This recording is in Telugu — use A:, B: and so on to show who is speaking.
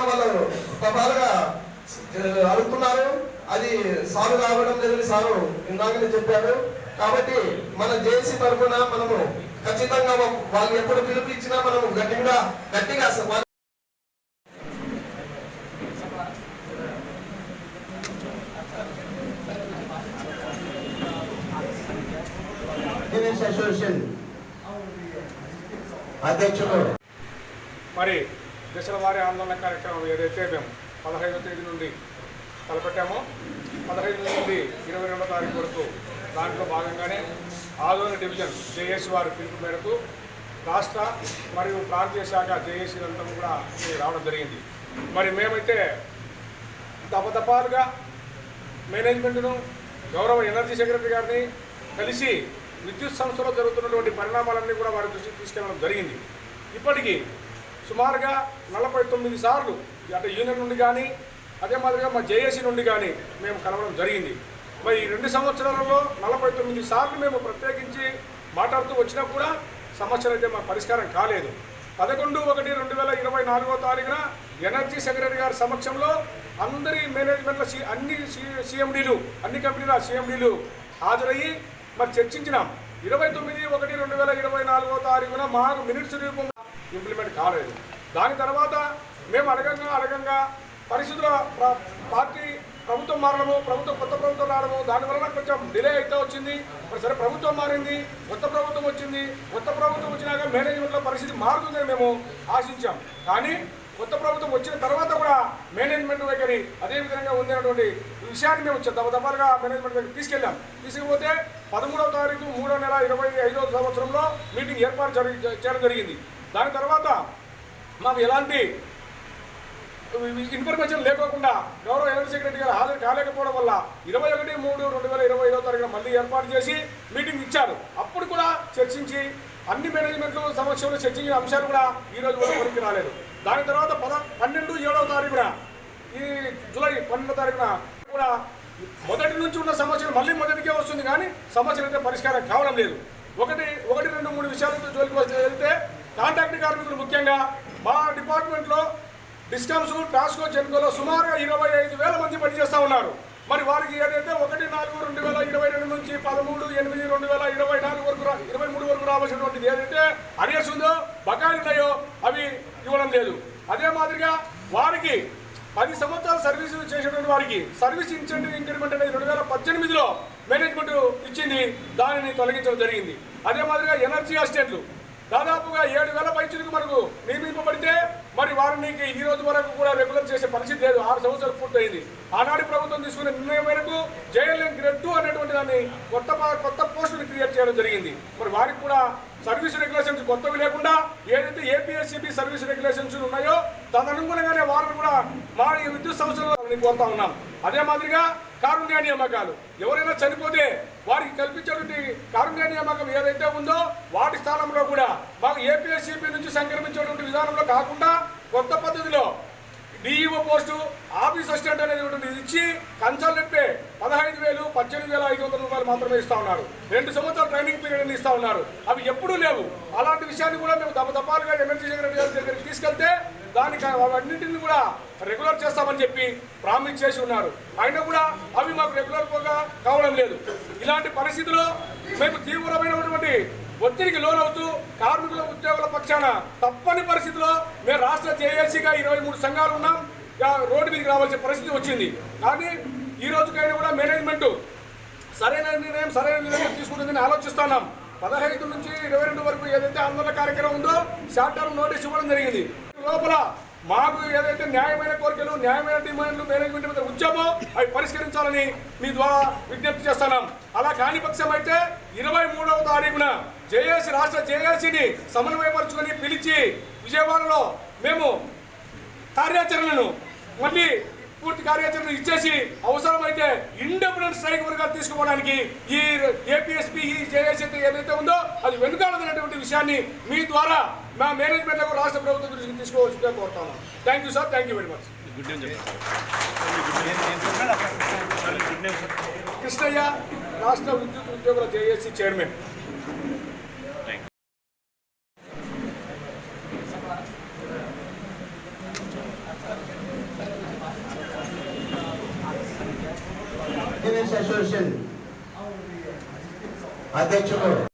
A: కూడా వాళ్ళు తపాలుగా అడుగుతున్నారు. అది సారు రావడం లేదని సారు ఇందాకనే చెప్పారు కాబట్టి మన జేసీ తరఫున మనము ఖచ్చితంగా వాళ్ళు ఎప్పుడు పిలుపు ఇచ్చినా మనము గట్టిగా గట్టిగా అసోసియేషన్ అధ్యక్షులు
B: మరి దశల వారి ఆందోళన కార్యక్రమం ఏదైతే మేము పదహైదో తేదీ నుండి తలపెట్టామో పదహైదు నుండి ఇరవై రెండో తారీఖు వరకు దాంట్లో భాగంగానే ఆదోని డివిజన్ జేఏసీ వారి పిలుపు మేరకు రాష్ట్ర మరియు ప్రాంతీయ శాఖ జేఏసీ అంతా కూడా రావడం జరిగింది. మరి మేమైతే తపతపాలుగా మేనేజ్మెంట్ను గౌరవ ఎనర్జీ సెక్రటరీ గారిని కలిసి విద్యుత్ సంస్థలో జరుగుతున్నటువంటి పరిణామాలన్నీ కూడా వారి దృష్టికి తీసుకెళ్ళడం జరిగింది. ఇప్పటికీ సుమారుగా నలభై తొమ్మిది సార్లు అటు యూనియన్ నుండి కానీ అదే మాదిరిగా మా జేఏసీ నుండి కానీ మేము కలవడం జరిగింది. మరి ఈ రెండు సంవత్సరాలలో నలభై తొమ్మిది సార్లు మేము ప్రత్యేకించి మాట్లాడుతూ వచ్చినా కూడా సమస్యలు అయితే మాకు పరిష్కారం కాలేదు. పదకొండు ఒకటి రెండు వేల ఇరవై నాలుగో తారీఖున ఎనర్జీ సెక్రటరీ గారి సమక్షంలో అందరి మేనేజ్మెంట్ల సి అన్ని సిఎండీలు అన్ని కంపెనీల సిఎండీలు హాజరయ్యి మరి చర్చించినాం. ఇరవై తొమ్మిది ఒకటి రెండు వేల ఇరవై నాలుగో తారీఖున మాకు మినిట్స్ రూపం ఇంప్లిమెంట్ కాలేదు. దాని తర్వాత మేము అడగంగా అడగంగా పరిస్థితుల పార్టీ ప్రభుత్వం మారడము ప్రభుత్వం కొత్త ప్రభుత్వం రావడము దాని వలన కొంచెం డిలే అయితే వచ్చింది. మరి సరే ప్రభుత్వం మారింది కొత్త ప్రభుత్వం వచ్చింది కొత్త ప్రభుత్వం వచ్చినాక మేనేజ్మెంట్లో పరిస్థితి మారుతుందని మేము ఆశించాం. కానీ కొత్త ప్రభుత్వం వచ్చిన తర్వాత కూడా మేనేజ్మెంట్ వైఖరి అదే విధంగా ఉంది అన్నటువంటి విషయాన్ని మేము దఫదఫాలుగా మేనేజ్మెంట్ దగ్గర తీసుకెళ్ళాం. తీసుకుపోతే పదమూడవ తారీఖు మూడో నెల ఇరవై ఐదవ సంవత్సరంలో మీటింగ్ ఏర్పాటు జరిగి చేయడం జరిగింది. దాని తర్వాత మాకు ఎలాంటి ఇన్ఫర్మేషన్ లేకోకుండా గౌరవ ఎనర్జీ సెక్రటరీ గారు హాజరు కాలేకపోవడం వల్ల ఇరవై ఒకటి మూడు రెండు వేల ఇరవై ఐదో తారీఖున మళ్ళీ ఏర్పాటు చేసి మీటింగ్ ఇచ్చారు. అప్పుడు కూడా చర్చించి అన్ని మేనేజ్మెంట్లు సమక్షంలో చర్చించిన అంశాలు కూడా ఈ కూడా కొరికి రాలేదు. దాని తర్వాత పద పన్నెండు ఏడవ తారీఖున ఈ జూలై పన్నెండో తారీఖున కూడా మొదటి నుంచి ఉన్న సమస్యలు మళ్ళీ మొదటికే వస్తుంది కానీ సమస్యలు అయితే పరిష్కారం కావడం లేదు. ఒకటి ఒకటి రెండు మూడు విషయాలతో జోలికి వస్తే వెళ్తే కాంట్రాక్ట్ కార్మికులు ముఖ్యంగా మా డిపార్ట్మెంట్లో డిస్కమ్స్ టాస్కో జెన్కోలో సుమారుగా ఇరవై ఐదు వేల మంది పనిచేస్తూ ఉన్నారు. మరి వారికి ఏదైతే ఒకటి నాలుగు రెండు వేల ఇరవై రెండు నుంచి పదమూడు ఎనిమిది రెండు వేల ఇరవై నాలుగు వరకు ఇరవై మూడు వరకు రావాల్సినటువంటిది ఏదైతే అరియర్స్ ఉందో బకాయిలు ఉన్నాయో అవి ఇవ్వడం లేదు. అదే మాదిరిగా వారికి పది సంవత్సరాలు సర్వీస్ చేసినటువంటి వారికి సర్వీస్ ఇన్సెంటివ్ ఇంక్రిమెంట్ అనేది రెండు వేల పద్దెనిమిదిలో మేనేజ్మెంట్ ఇచ్చింది దానిని తొలగించడం జరిగింది. అదే మాదిరిగా ఎనర్జీ అసిస్టెంట్లు దాదాపుగా ఏడు వేల పైచులకు మనకు నియమింపబడితే మరి వారిని ఈ రోజు వరకు కూడా రెగ్యులర్ చేసే పరిస్థితి లేదు. ఆరు సంవత్సరాలు పూర్తయింది. ఆనాటి ప్రభుత్వం తీసుకునే నిర్ణయం మేరకు జేఎల్ఎం గ్రెడ్ టూ అనేటువంటి దాన్ని కొత్త కొత్త పోస్టులు క్రియేట్ చేయడం జరిగింది. మరి వారికి కూడా సర్వీస్ రెగ్యులేషన్స్ కొత్తవి లేకుండా ఏదైతే ఏపీఎస్సిబి సర్వీస్ రెగ్యులేషన్స్ ఉన్నాయో దాని వారిని కూడా మా ఈ విద్యుత్ సంవత్సరాలు కోరుతా ఉన్నాం. అదే మాదిరిగా కారుణ్య నియామకాలు. ఎవరైనా చనిపోతే వారికి కల్పించేటువంటి కారుణ్య నియామకం ఏదైతే ఉందో వాటి స్థానంలో కూడా మాకు ఏపీఎస్సీపీ నుంచి సంక్రమించేటువంటి విధానంలో కాకుండా కొత్త పద్ధతిలో డిఈఓ పోస్టు ఆఫీస్ అసిస్టెంట్ అనేది ఇచ్చి కన్సల్టెంట్ పే పదహైదు వేలు పద్దెనిమిది వేల ఐదు వందల రూపాయలు మాత్రమే ఇస్తా ఉన్నారు. రెండు సంవత్సరాలు ట్రైనింగ్ పీరియడ్ అని ఇస్తా ఉన్నారు. అవి ఎప్పుడూ లేవు. అలాంటి విషయాన్ని కూడా మేము దపదపాలుగా ఎనర్జీ సెక్రటరీ గారి దగ్గరికి తీసుకెళ్తే దానికి అవన్నింటిని కూడా రెగ్యులర్ చేస్తామని చెప్పి ప్రామిస్ చేసి ఉన్నారు. అయినా కూడా అవి మాకు రెగ్యులర్ కావడం లేదు. ఇలాంటి పరిస్థితుల్లో మేము తీవ్రమైనటువంటి ఒత్తిడికి లోనవుతూ కార్మికుల ఉద్యోగుల పక్షాన తప్పని పరిస్థితిలో మేము రాష్ట్ర జేఏసీగా ఇరవై మూడు సంఘాలు ఉన్నాం. రోడ్డు మీదకి రావాల్సిన పరిస్థితి వచ్చింది. కానీ ఈ రోజుకైనా కూడా మేనేజ్మెంట్ సరైన నిర్ణయం సరైన నిర్ణయం తీసుకుంటుందని ఆలోచిస్తున్నాం. పదహైదు నుంచి ఇరవై రెండు వరకు ఏదైతే ఆందోళన కార్యక్రమం ఉందో షార్ట్ టర్మ్ నోటీస్ ఇవ్వడం జరిగింది. లోపల మాకు ఏదైతే న్యాయమైన కోరికలు న్యాయమైన డిమాండ్లు మేనేజ్మెంట్ మీద ఉంచామో అవి పరిష్కరించాలని మీ ద్వారా విజ్ఞప్తి చేస్తున్నాం. అలా కాని పక్షం అయితే ఇరవై మూడవ తారీఖున జేఏసీ రాష్ట్ర జేఏసీని సమన్వయపరుచుకొని పిలిచి విజయవాడలో మేము కార్యాచరణను మళ్ళీ పూర్తి కార్యాచరణ ఇచ్చేసి అవసరమైతే ఇండిపెండెంట్ స్ట్రైక్ వరకు తీసుకుపోవడానికి ఈ ఏపీఎస్పీ ఈ జేఏసీ ఏదైతే ఉందో అది వెనుకాడదనేటువంటి విషయాన్ని మీ ద్వారా మా మేనేజ్మెంట్లకు రాష్ట్ర ప్రభుత్వం దృష్టికి తీసుకోవాల్సిందిగా కోరుతాను thank you sir thank you very much Krishnaiah రాష్ట్ర విద్యుత్ ఉద్యోగుల జేఏసీ చైర్మన్.
C: ఇంజనీర్స్ అసోసియేషన్ అధ్యక్షుడు.